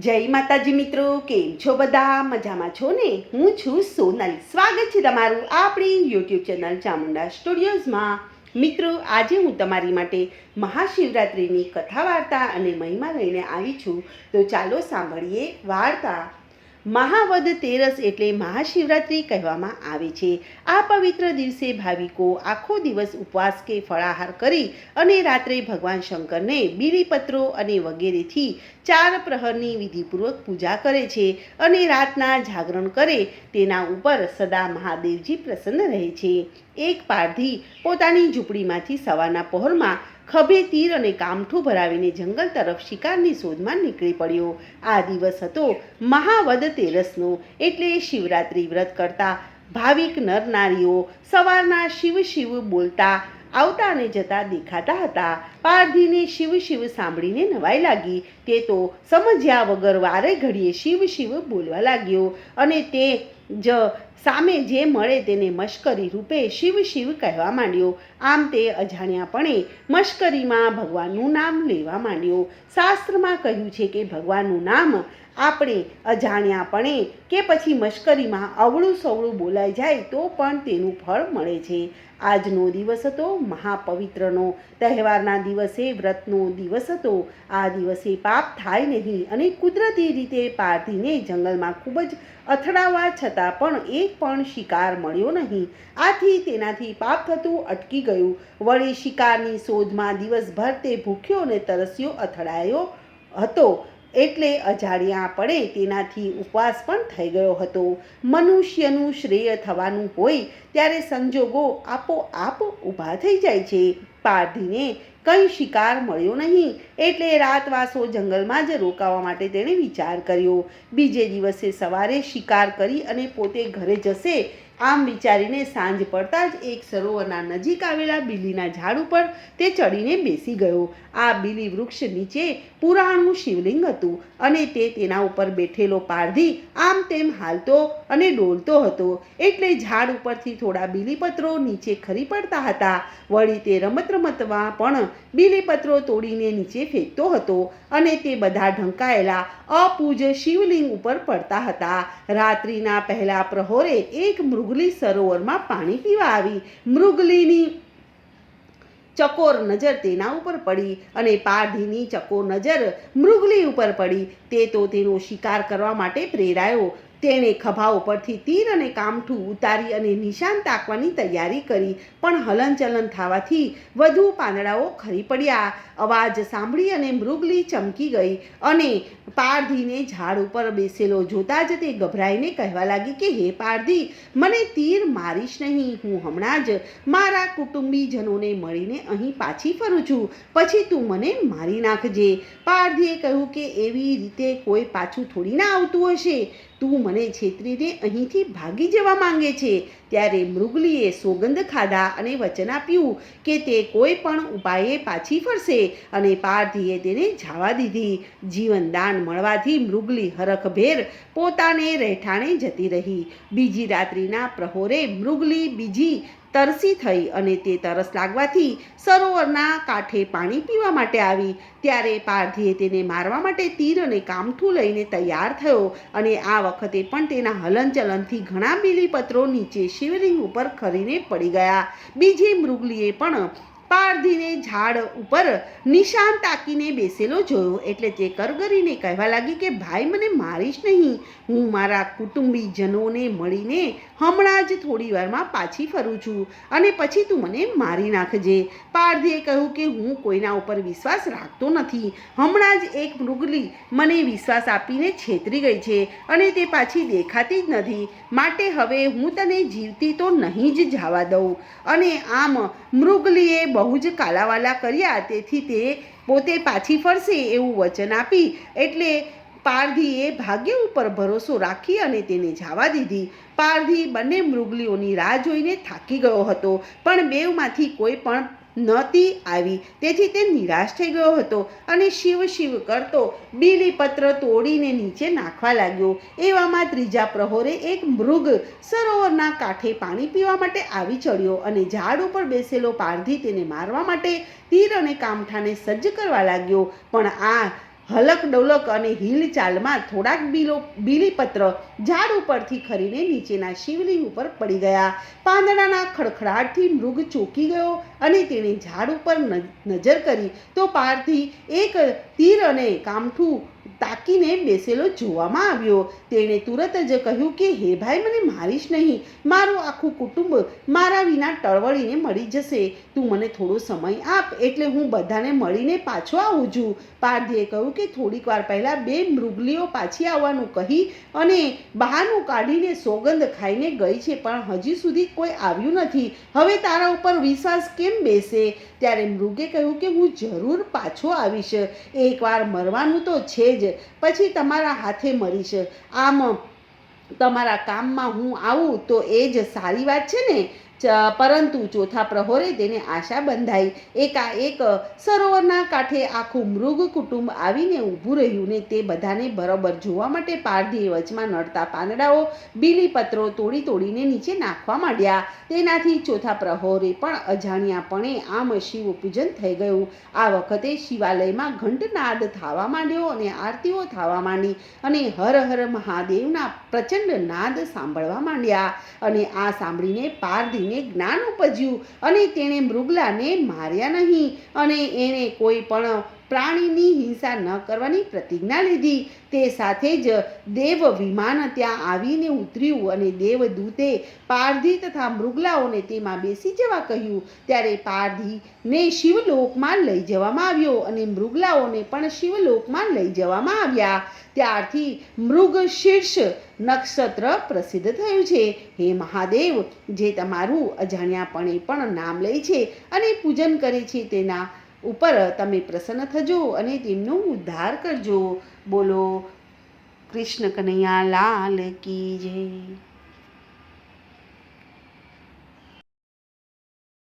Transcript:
જય માતાજી મિત્રો, કેમ છો બધા? મજામાં છો ને? હું છું સોનલ. સ્વાગત છે તમારું આપણી યુટ્યુબ ચેનલ ચામુંડા સ્ટુડિયોઝમાં. મિત્રો, આજે હું તમારી માટે મહાશિવરાત્રિની કથા વાર્તા અને મહિમા લઈને આવી છું. તો ચાલો સાંભળીએ વાર્તા. મહાવદ તેરસ એટલે મહાશિવરાત્રિ કહેવામાં આવે છે. આ પવિત્ર દિવસે ભાવિકો આખો દિવસ ઉપવાસ કે ફળાહાર કરી અને રાત્રે ભગવાન શંકરને બીલીપત્રો અને વગેરેથી ચાર પ્રહરની વિધિપૂર્વક પૂજા કરે છે અને રાતના જાગરણ કરે તેના ઉપર સદા મહાદેવજી પ્રસન્ન રહે છે. એક પારધી પોતાની ઝૂંપડીમાંથી સવારના પહોરમાં ખભે તીર અને કામઠું ભરાવીને જંગલ તરફ શિકારની શોધમાં નીકળી પડ્યો. આ દિવસ હતો મહાવદ તેરસનો, એટલે શિવરાત્રિ વ્રત કરતા ભાવિક નર નારીઓ સવારના શિવ શિવ બોલતા આવતા અને જતા દેખાતા હતા. પારધીને શિવ શિવ સાંભળીને નવાઈ લાગી. તે તો સમજ્યા વગર વારે ઘડીએ શિવ શિવ બોલવા લાગ્યો અને તે જ સામે જે મળે તેને મશ્કરી રૂપે શિવ શિવ કહેવા માંડ્યો. આમ તે અજાણ્યાપણે મશ્કરીમાં ભગવાનનું નામ લેવા માંડ્યો. શાસ્ત્રમાં કહ્યું છે કે ભગવાનનું નામ આપણે અજાણ્યાપણે કે પછી મશ્કરીમાં અવળું સવળું બોલાઈ જાય તો પણ તેનું ફળ મળે છે. આજનો દિવસ હતો મહાપવિત્રનો. તહેવારના દિવસે વ્રતનો દિવસ હતો. આ દિવસે પાપ થાય નહીં અને કુદરતી રીતે પારધીને જંગલમાં ખૂબ જ અથડાવા છતાં પણ એક પણ શિકાર મળ્યો નહીં. આથી તેનાથી પાપ થતું અટકી ગયું. વળી શિકારની શોધમાં દિવસભર તે ભૂખ્યો અને તરસ્યો, અથડાયો હતો. એટલે અજાણ્યા પડે તેનાથી ઉપવાસ પણ થઈ ગયો હતો. મનુષ્યનું શ્રેય થવાનું હોય ત્યારે સંજોગો આપોઆપ ઊભા થઈ જાય છે. પારધીને કંઈ શિકાર મળ્યો નહીં, એટલે રાતવાસો જંગલમાં જ રોકાવા માટે તેણે વિચાર કર્યો. બીજે દિવસે સવારે શિકાર કરી અને પોતે ઘરે જશે આમ વિચારીને સાંજ પડતા જ એક સરોવરના નજીક આવેલા બીલીના ઝાડ ઉપર તે ચડીને બેસી ગયો. આ બીલી વૃક્ષ નીચે પુરાણું શિવલિંગ હતું અને તે તેના ઉપર બેઠેલો પારધી આમ તેમ હાલતો અને ડોલતો હતો. એટલે ઝાડ ઉપરથી થોડા બીલીપત્રો નીચે ખરી પડતા હતા. વળી તે રમત રમતમાં પણ બીલીપત્રો તોડીને નીચે ફેંકતો હતો અને તે બધા ઢંકાયેલા અપૂજ શિવલિંગ ઉપર પડતા હતા. રાત્રિના પહેલા પ્રહોરે એક મૃગલી સરોવરમાં પાણી પીવા આવી. મૃગલીની ચકોર નજર તેના ઉપર પડી અને પારધીની ચકોર નજર મૃગલી ઉપર પડી. તે તો તેનો શિકાર કરવા માટે પ્રેરાયો. તેણે ખભા ઉપરથી તીર અને કામઠું ઉતારી અને નિશાન તાકવાની તૈયારી કરી, પણ હલનચલન થવાથી વધુ પાંદડાઓ ખરી પડ્યા. અવાજ સાંભળી અને મૃગલી ચમકી ગઈ અને પારધીને ઝાડ ઉપર બેસેલો જોતા જ તે ગભરાઈને કહેવા લાગી કે, હે પારધી, મને તીર મારીશ નહીં. હું હમણાં જ મારા કુટુંબીજનોને મળીને અહીં પાછી ફરું છું. પછી તું મને મારી નાખજે. પારધીએ કહ્યું કે, એવી રીતે કોઈ પાછું થોડી ના આવતું હશે. તું મને છેતરીને અહીંથી ભાગી જવા માંગે છે. ત્યારે મૃગલીએ સોગંદ ખાધા અને વચન આપ્યું કે તે કોઈ પણ ઉપાયે પાછી ફરશે અને પારધીએ તેને જાવા દીધી. જીવનદાન મળવાથી મૃગલી હરખભેર પોતાને રહેઠાણે જતી રહી. બીજી રાત્રિના પ્રહોરે મૃગલી બીજી તરસી થઈ અને તે તરસ લાગવાથી સરોવરના કાંઠે પાણી પીવા માટે આવી. ત્યારે પારધીએ તેને મારવા માટે તીર અને કામઠું લઈને તૈયાર થયો અને આ વખતે પણ તેના હલનચલનથી ઘણા બીલીપત્રો નીચે શિવલિંગ ઉપર ખરીને પડી ગયા. બીજી મૃગલીએ પણ પારધીને ઝાડ ઉપર નિશાન તાકીને બેસેલો જોયો. એટલે તે કરગરીને કહેવા લાગી કે, ભાઈ, મને મારીશ નહીં. હું મારા કુટુંબીજનોને મળીને હમણાં જ થોડી વારમાં પાછી ફરું છું અને પછી તું મને મારી નાખજે. પારધીએ કહ્યું કે, હું કોઈના ઉપર વિશ્વાસ રાખતો નથી. હમણાં જ એક મૃગલી મને વિશ્વાસ આપીને છેતરી ગઈ છે અને તે પાછી દેખાતી જ નથી. માટે હવે હું તને જીવતી તો નહીં જ જવા દઉં. અને આમ મૃગલીએ બહુ જ કાલાવાલા કર્યા તેથી તે પોતે પાછી ફરશે એવું વચન આપી એટલે પારધીએ ભાગ્ય ઉપર ભરોસો રાખી અને તેને જવા દીધી. પારધી બંને મૃગલીઓની રાહ જોઈને થાકી ગયો હતો, પણ બેવમાંથી કોઈ પણ નહોતી આવી. તેથી તે નિરાશ થઈ ગયો હતો અને શિવ શિવ કરતો બીલીપત્ર તોડીને નીચે નાખવા લાગ્યો. એવામાં ત્રીજા પ્રહોરે એક મૃગ સરોવરના કાંઠે પાણી પીવા માટે આવી ચડ્યો અને ઝાડ ઉપર બેસેલો પારધી તેને મારવા માટે તીર અને કામઠાને સજ્જ કરવા લાગ્યો. પણ આ હલક ડોલક અને હિલચાલમાં થોડાક બીલો બીલીપત્ર ઝાડ ઉપરથી ખરીને નીચેના શિવલિંગ ઉપર પડી ગયા. પાંદડાના ખડખડાટથી મૃગ ચોંકી ગયો અને તેણે ઝાડ ઉપર નજર કરી તો પારથી એક તીર અને કામઠું તાકીને બેસેલો જોવામાં આવ્યો. તેણે તુરત જ કહ્યું કે, હે ભાઈ, મને મારીશ નહીં. મારું આખું કુટુંબ મારા વિના ટળવળીને મળી જશે. તું મને થોડો સમય આપ, એટલે હું બધાને મળીને પાછો આવું છું. પારધીએ કહ્યું કે, થોડીક વાર પહેલાં બે મૃગલીઓ પાછી આવવાનું કહી અને બહારનું કાઢીને સોગંદ ખાઈને ગઈ છે, પણ હજી સુધી કોઈ આવ્યું નથી. હવે તારા ઉપર વિશ્વાસ કેમ બેસે? ત્યારે મૃગે કહ્યું કે, હું જરૂર પાછો આવીશ. એકવાર મરવાનું તો છે જ. પછી તમારા હાથે મરીશ. આમ, તમારા કામમાં હું આવું તો એ જ સારી વાત છે ને? પરંતુ ચોથા પ્રહોરે તેને આશા બંધાઈ. એકાએક સરોવરના કાંઠે આખું મૃગ કુટુંબ આવીને ઊભું રહ્યું ને તે બધાને બરોબર જોવા માટે પારધી વચમાં નડતા પાંદડાઓ બીલીપત્રો તોડી તોડીને નીચે નાખવા માંડ્યા. તેનાથી ચોથા પ્રહોરે પણ અજાણ્યાપણે આમ શિવ પૂજન થઈ ગયું. આ વખતે શિવાલયમાં ઘંટનાદ થવા માંડ્યો અને આરતીઓ થવા માંડી અને હર હર મહાદેવના પ્રચંડ નાદ સાંભળવા માંડ્યા. અને આ સાંભળીને પારધીને જ્ઞાન ઉપજ્યું અને તેણે મૃગલાને માર્યા નહીં અને એણે કોઈ પણ પ્રાણીની હિંસા ન કરવાની પ્રતિજ્ઞા લીધી. તે સાથે જ દેવ વિમાન ત્યાં આવીને ઉતર્યું અને દેવદૂતે પારધી તથા મૃગલાઓને તેમાં બેસી જવા કહ્યું. ત્યારે પારધીને શિવલોકમાં લઈ જવામાં આવ્યો અને મૃગલાઓને પણ શિવલોકમાં લઈ જવામાં આવ્યા. ત્યારથી મૃગ શીર્ષ નક્ષત્ર પ્રસિદ્ધ થયું છે. હે મહાદેવ, જે તમારું અજાણ્યાપણે પણ નામ લે છે અને પૂજન કરે છે તેના ઉપર તમે પ્રસન્ન થજો અને તેમનો ઉદ્ધાર કરજો. બોલો કૃષ્ણ કનૈયા લાલ કી જય.